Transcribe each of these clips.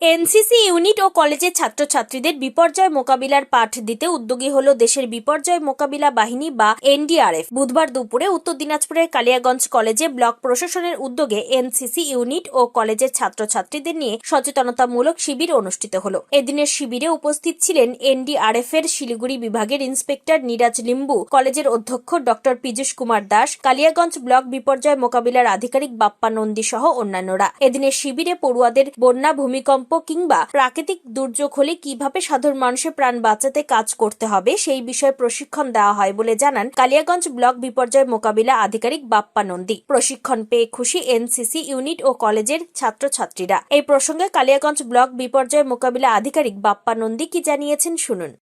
NCC unit ও কলেজের ছাত্রছাত্রীদের বিপর্যয় মোকাবিলার পাঠ দিতে উদ্যোগী হল দেশের বিপর্যয় মোকাবিলা বাহিনী বা এনডিআরএফ। বুধবার দুপুরে উত্তর দিনাজপুরের কালিয়াগঞ্জ কলেজে ব্লক প্রশাসনের উদ্যোগে এনসিসি ইউনিট ও কলেজের ছাত্রছাত্রীদের নিয়ে সচেতনতামূলক শিবির অনুষ্ঠিত হল। এদিনের শিবিরে উপস্থিত ছিলেন এনডিআরএফ এর শিলিগুড়ি বিভাগের ইন্সপেক্টর নিরাজ লিম্বু, কলেজের অধ্যক্ষ ডক্টর পীযুষ কুমার দাস, কালিয়াগঞ্জ ব্লক বিপর্যয় মোকাবিলার আধিকারিক বাপ্পা নন্দী সহ অন্যান্যরা। এদিনের শিবিরে পড়ুয়াদের বন্যা, ভূমিকম্প কিংবা প্রাকৃতিক দুর্যোগ হলে কীভাবে সাধারণ মানুষের প্রাণ বাঁচাতে কাজ করতে হবে, সেই বিষয়ে প্রশিক্ষণ দেওয়া হয় বলে জানান কালিয়াগঞ্জ ব্লক বিপর্যয় মোকাবিলা আধিকারিক বাপ্পা নন্দী। প্রশিক্ষণ পেয়ে খুশি এনসিসি ইউনিট ও কলেজের ছাত্রছাত্রীরা। এই প্রসঙ্গে কালিয়াগঞ্জ ব্লক বিপর্যয় মোকাবিলা আধিকারিক বাপ্পা নন্দী কি জানিয়েছেন শুনুন।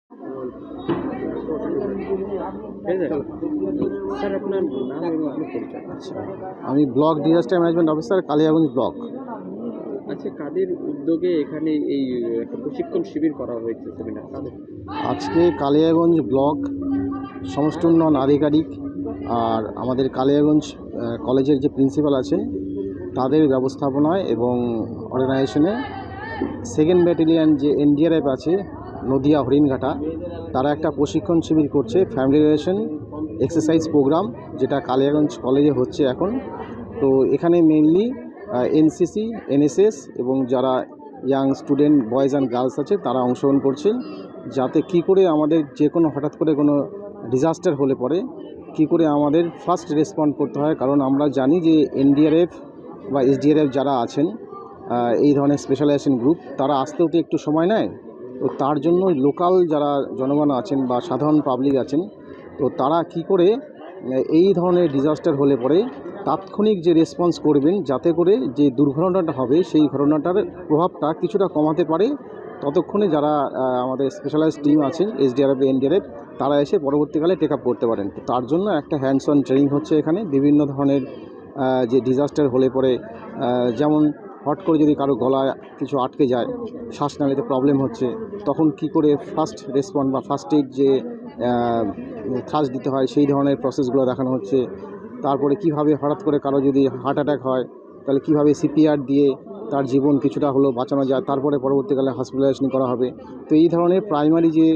পরিচয়। আমি block disaster management officer Kaliyaganj block. আচ্ছা কাদের উদ্যোগে এখানে এই প্রশিক্ষণ শিবির করা হয়েছে, সেমিনার আজকে কালিয়াগঞ্জ ব্লক সমস্ত উন্নয়ন আধিকারিক আর আমাদের কালিয়াগঞ্জ কলেজের যে প্রিন্সিপাল আছেন তাদের ব্যবস্থাপনায় এবং অর্গানাইজেশনে সেকেন্ড ব্যাটালিয়ান যে এনডিআরএফ আছে, নদিয়া হরিণঘাটা, তারা একটা প্রশিক্ষণ শিবির করছে ফ্যামিলি রিলেশন এক্সারসাইজ প্রোগ্রাম যেটা কালিয়াগঞ্জ কলেজে হচ্ছে এখন। তো এখানে মেনলি এনসিসি এনএসএস এবং যারা young student boys and girls আছে, তারা অংশগ্রহণ করছেন। যাতে কি করে আমাদের যে কোনো হঠাৎ করে কোনো ডিজাস্টার হলে পরে, কি করে আমাদের ফার্স্ট রেসপন্ড করতে হয়। কারণ আমরা জানি যে এনডিআরএফ বা এসডিআরএফ যারা আছেন এই ধরনের স্পেশালাইজেশন গ্রুপ তারা আসতেও তো একটু সময় নেয়। তো তার জন্য লোকাল যারা জনগণ আছেন বা সাধারণ পাবলিক আছেন, তো তারা কি করে, এই ধরনের ডিজাস্টার হলে পরে তাৎক্ষণিক যে রেসপন্স করবেন যাতে করে যে দুর্ঘটনাটা হবে, সেই ঘটনাটার প্রভাবটা কিছুটা কমাতে পারে। ততক্ষণে যারা আমাদের স্পেশালাইজড টিম আছেন এসডিআরএফ এনডিআরএফ তারা এসে পরবর্তীকালে টেক আপ করতে পারেন। তার জন্য একটা হ্যান্ডস অন ট্রেনিং হচ্ছে এখানে। বিভিন্ন ধরনের যে ডিজাস্টার হলে পরে যেমন হট করে যদি কারও গলায় কিছু আটকে যায়, শ্বাস নালিতে প্রবলেম হচ্ছে, তখন কি করে ফার্স্ট রেসপন্ড বা ফার্স্ট এইড যে থ্রাস দিতে হয়, সেই ধরনের প্রসেসগুলো দেখানো হচ্ছে। তারপরে কীভাবে হঠাৎ করে কারও যদি হার্ট অ্যাটাক হয়, তাহলে কীভাবে সিপিআর দিয়ে তার জীবন কিছুটা হলেও বাঁচানো যায়, তারপরে পরবর্তীকালে হসপিটালাইজেশন করা হবে। তো এই ধরনের প্রাইমারি যে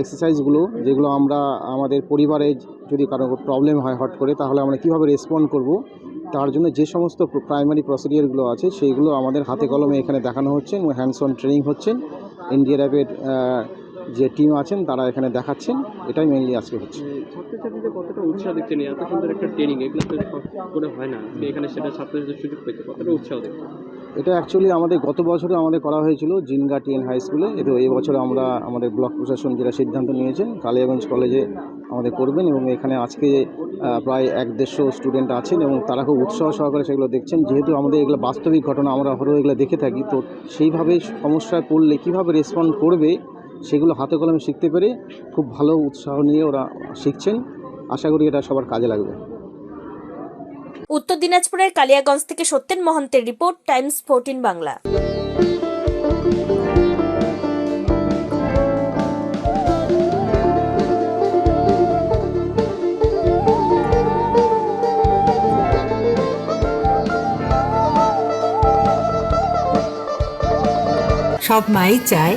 এক্সারসাইজগুলো যেগুলো আমরা আমাদের পরিবারে যদি কারও প্রবলেম হয় হট করে, তাহলে আমরা কীভাবে রেসপন্ড করব, তার জন্য যে সমস্ত প্রাইমারি প্রসিডিয়ারগুলো আছে সেইগুলো আমাদের হাতে কলমে এখানে দেখানো হচ্ছে এবং হ্যান্ডস অন ট্রেনিং হচ্ছে ইন্ডিয়া ইন্ডিয়ার যে টিম আছেন তারা এখানে দেখাচ্ছেন। এটাই মেনলি আজকে হচ্ছে। ছাত্রছাত্রীদের কতটা উৎসাহ দিচ্ছেন এই এত সুন্দর একটা ট্রেনিং এগুলো করে হয় না। এখানে সেটা ছাত্রছাত্রীদের সুযোগ পেয়েছে কতটা উৎসাহ দেখছেন এটা অ্যাকচুয়ালি আমাদের গত বছরে আমাদের করা হয়েছিল জিনগা টিএন হাই স্কুলে। এটা এই বছরে আমরা আমাদের ব্লক প্রশাসন যেটা সিদ্ধান্ত নিয়েছেন কালিয়াগঞ্জ কলেজে আমাদের করবেন এবং এখানে আজকে প্রায় এক দেড়শো স্টুডেন্ট আছেন এবং তারা খুব উৎসাহ সহকারে সেগুলো দেখছেন। যেহেতু আমাদের এগুলো বাস্তবিক ঘটনা আমরা হলেও এগুলো দেখে থাকি তো সেইভাবে সমস্যায় পড়লে কীভাবে রেসপন্ড করবে সেগুলো হাতে কলমে শিখতে পেরে খুব ভালো উৎসাহ নিয়ে ওরা শিখছেন। আশা করি এটা সবার কাজে লাগবে। উত্তর দিনাজপুরের কালিয়াগঞ্জ থেকে সত্যেন মহন্তের রিপোর্ট টাইমস ফোরটিন বাংলা। সব মাই চায়